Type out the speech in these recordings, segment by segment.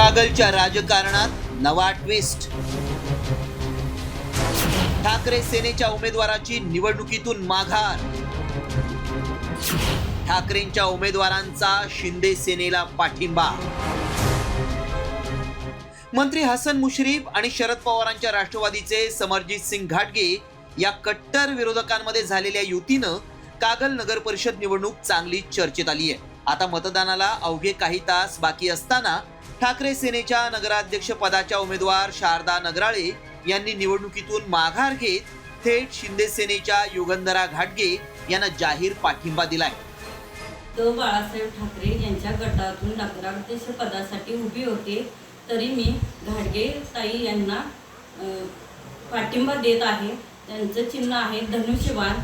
कागलच्या राजकारणात नवा ट्विस्ट ठाकरे सेनेच्या उमेदवाराची निवडणुकीतून माघार. ठाकरेंच्या उमेदवारांचा शिंदे सेनेला पाठिंबा. मंत्री हसन मुश्रीफ आणि शरद पवारांच्या राष्ट्रवादीचे समरजित सिंग घाटगे या कट्टर विरोधकांमध्ये झालेल्या युतीनं कागल नगर परिषद निवडणूक चांगली चर्चेत आली आहे आता मतदानाला अवघे काही तास बाकी असताना ठाकरे सेनेच्या नगराध्यक्ष पदाच्या उमेदवार शारदा नगराळे यांनी निवडणुकीतून माघार घेत थेट शिंदे सेनेच्या युगंधरा घाटगे यांना जाहीर पाठिंबा दिलाय. बाळासाहेब ठाकरे यांच्या गटातून नगराध्यक्ष पदासाठी उभी होते तरी मी घाडगे ताई यांना पाठिंबा देत आहे. त्यांचं चिन्ह आहे धनुष्यबाण.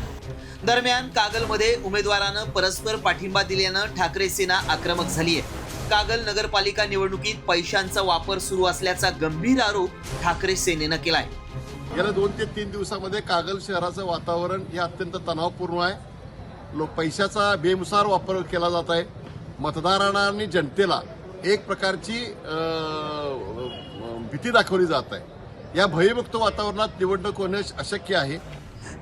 दरम्यान कागलमध्ये उमेदवारानं परस्पर पाठिंबा दिल्यानं ठाकरे सेना आक्रमक झालीय. कागल नगरपालिका निवडणुकीत पैशांचा वापर सुरू असल्याचा गंभीर आरोप ठाकरे सेनेनं केलाय. गेल्या दोन ते तीन दिवसामध्ये कागल शहराचं वातावरण हे अत्यंत तणावपूर्ण आहे. लोक पैशाचा बेमुसार वापर केला जात आहे. मतदारांना आणि जनतेला एक प्रकारची भीती दाखवली जात आहे. या भयमुक्त वातावरणात निवडणूक होणे अशक्य आहे.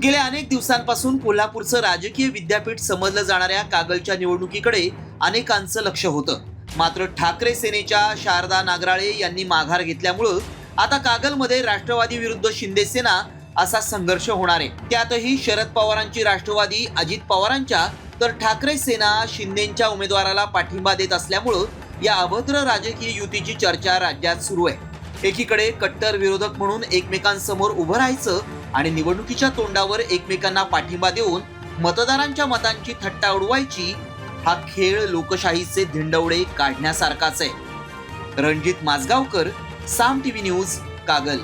गेल्या अनेक दिवसांपासून कोल्हापूरचं राजकीय विद्यापीठ समजलं जाणाऱ्या कागलच्या निवडणुकीकडे अनेकांचं लक्ष होतं. मात्र ठाकरे सेनेच्या शारदा नागराळे यांनी माघार घेतल्यामुळं आता कागलमध्ये राष्ट्रवादी विरुद्ध शिंदे सेना असा संघर्ष होणार आहे. त्यातही शरद पवारांची राष्ट्रवादी अजित पवारांच्या तर ठाकरे सेना शिंदेच्या उमेदवाराला पाठिंबा देत असल्यामुळं या अभद्र राजकीय युतीची चर्चा राज्यात सुरू आहे. एकीकडे कट्टर विरोधक म्हणून एकमेकांसमोर उभं राहायचं आणि निवडणुकीच्या तोंडावर एकमेकांना पाठिंबा देऊन मतदारांच्या मतांची थट्टा उडवायची हा खेळ लोकशाहीचे धिंडवडे काढण्यासारखाच आहे. Ranjit Majgaonkar Saam TV news Kagal.